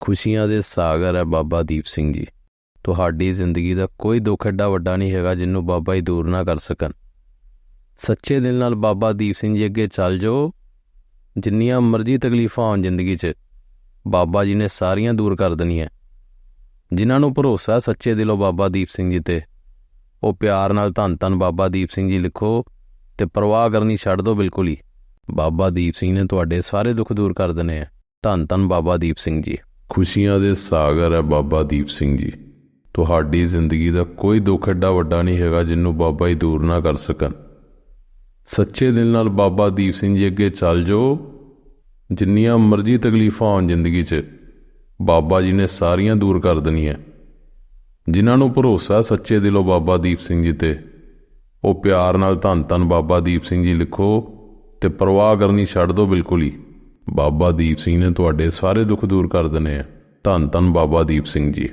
ਖੁਸ਼ੀਆਂ ਦੇ ਸਾਗਰ ਹੈ ਬਾਬਾ ਦੀਪ ਸਿੰਘ ਜੀ। ਤੁਹਾਡੀ ਜ਼ਿੰਦਗੀ ਦਾ ਕੋਈ ਦੁੱਖ ਐਡਾ ਵੱਡਾ ਨਹੀਂ ਹੈਗਾ ਜਿਹਨੂੰ ਬਾਬਾ ਹੀ ਦੂਰ ਨਾ ਕਰ ਸਕਣ। ਸੱਚੇ ਦਿਲ ਨਾਲ ਬਾਬਾ ਦੀਪ ਸਿੰਘ ਜੀ ਅੱਗੇ ਚੱਲ ਜਾਓ। ਜਿੰਨੀਆਂ ਮਰਜ਼ੀ ਤਕਲੀਫਾਂ ਆਉਣ ਜ਼ਿੰਦਗੀ 'ਚ, ਬਾਬਾ ਜੀ ਨੇ ਸਾਰੀਆਂ ਦੂਰ ਕਰ ਦੇਣੀਆਂ। ਜਿਨ੍ਹਾਂ ਨੂੰ ਭਰੋਸਾ ਸੱਚੇ ਦਿਲੋਂ ਬਾਬਾ ਦੀਪ ਸਿੰਘ ਜੀ ਤੇ, ਉਹ ਪਿਆਰ ਨਾਲ ਧੰਨ ਧੰਨ ਬਾਬਾ ਦੀਪ ਸਿੰਘ ਜੀ ਲਿਖੋ ਤੇ ਪਰਵਾਹ ਕਰਨੀ ਛੱਡ ਦਿਓ ਬਿਲਕੁਲ ਹੀ। ਬਾਬਾ ਦੀਪ ਸਿੰਘ ਨੇ ਤੁਹਾਡੇ ਸਾਰੇ ਦੁੱਖ ਦੂਰ ਕਰ ਦੇਣੇ ਆ। ਧੰਨ ਧੰਨ ਬਾਬਾ ਦੀਪ ਸਿੰਘ ਜੀ। ਖੁਸ਼ੀਆਂ ਦੇ ਸਾਗਰ ਹੈ ਬਾਬਾ ਦੀਪ ਸਿੰਘ ਜੀ। ਤੁਹਾਡੀ ਜ਼ਿੰਦਗੀ ਦਾ ਕੋਈ ਦੁੱਖ ਐਡਾ ਵੱਡਾ ਨਹੀਂ ਹੈਗਾ ਜਿਹਨੂੰ ਬਾਬਾ ਹੀ ਦੂਰ ਨਾ ਕਰ ਸਕਣ। ਸੱਚੇ ਦਿਲ ਨਾਲ ਬਾਬਾ ਦੀਪ ਸਿੰਘ ਜੀ ਅੱਗੇ ਚੱਲ ਜਾਓ। ਜਿੰਨੀਆਂ ਮਰਜ਼ੀ ਤਕਲੀਫਾਂ ਆਉਣ ਜ਼ਿੰਦਗੀ 'ਚ, ਬਾਬਾ ਜੀ ਨੇ ਸਾਰੀਆਂ ਦੂਰ ਕਰ ਦੇਣੀਆਂ। ਜਿਨ੍ਹਾਂ ਨੂੰ ਭਰੋਸਾ ਸੱਚੇ ਦਿਲੋਂ ਬਾਬਾ ਦੀਪ ਸਿੰਘ ਜੀ ਤੇ, ਉਹ ਪਿਆਰ ਨਾਲ ਧੰਨ ਧੰਨ ਬਾਬਾ ਦੀਪ ਸਿੰਘ ਜੀ ਲਿਖੋ ਤੇ ਪਰਵਾਹ ਕਰਨੀ ਛੱਡ ਦਿਓ ਬਿਲਕੁਲ ਹੀ। ਬਾਬਾ ਦੀਪ ਸਿੰਘ ਨੇ ਤੁਹਾਡੇ ਸਾਰੇ ਦੁੱਖ ਦੂਰ ਕਰ ਦੇਣੇ ਆ। ਧੰਨ ਧੰਨ ਬਾਬਾ ਦੀਪ ਸਿੰਘ ਜੀ।